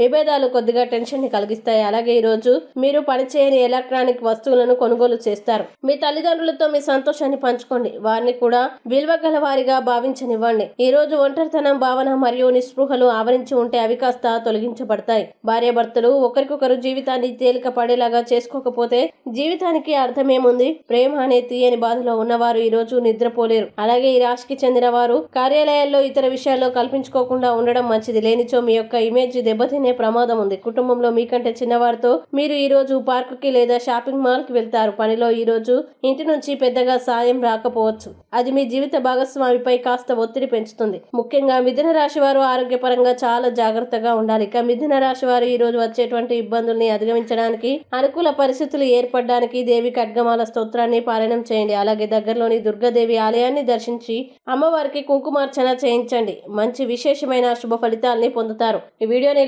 విభేదాలు కొద్దిగా టెన్షన్ని కలిగిస్తాయి. అలాగే ఈ రోజు మీరు పనిచేయని ఎలక్ట్రానిక్ వస్తువులను కొనుగోలు చేస్తారు. మీ తల్లిదండ్రులతో మీ సంతోషాన్ని పంచుకోండి. వారిని కూడా విలువ గల వారిగా భావించనివ్వండి. ఈ రోజు ఒంటరితనం భావన మరియు నిస్పృహలు ఆవరించి ఉంటే అవి కాస్త తొలగించబడతాయి. భార్యాభర్తలు ఒకరికొకరు జీవితాన్ని తేలిక పడేలాగా చేసుకోకపోతే జీవితానికి అర్థమేముంది? ప్రేమ అనే తీయని బాధలో ఉన్నవారు ఈ రోజు నిద్రపోలేరు. అలాగే ఈ రాశికి చెందిన వారు కార్యాలయాల్లో ఇతర విషయాల్లో కల్పించుకోకుండా ఉండడం మంచిది. లేనిచో మీ యొక్క ఇమేజ్ దెబ్బ దెబ్బతినే ప్రమాదం ఉంది. కుటుంబంలో మీకంటే చిన్నవారితో మీరు ఈ రోజు పార్క్కి లేదా షాపింగ్ మాల్కి వెళ్తారు. పనిలో ఈ రోజు ఇంటి నుంచి పెద్దగా సాయం రాకపోవచ్చు. అది మీ జీవిత భాగస్వామిపై కాస్త ఒత్తిడి పెంచుతుంది. ముఖ్యంగా మిథున రాశి వారు ఆరోగ్యపరంగా చాలా జాగ్రత్తగా ఉండాలి. ఇక మిథున రాశి వారు ఈ రోజు వచ్చేటువంటి ఇబ్బందుల్ని అధిగమించడానికి అనుకూల పరిస్థితులు ఏర్పడడానికి దేవి ఖడ్గమాల స్తోత్రాన్ని పారాయణం చేయండి. అలాగే దగ్గరలోని దుర్గాదేవి ఆలయాన్ని దర్శించి అమ్మవారికి కుంకుమార్చన చేయించండి. మంచి విశేషమైన శుభ ఫలితాల్ని పొందుతారు. ఈ వీడియోని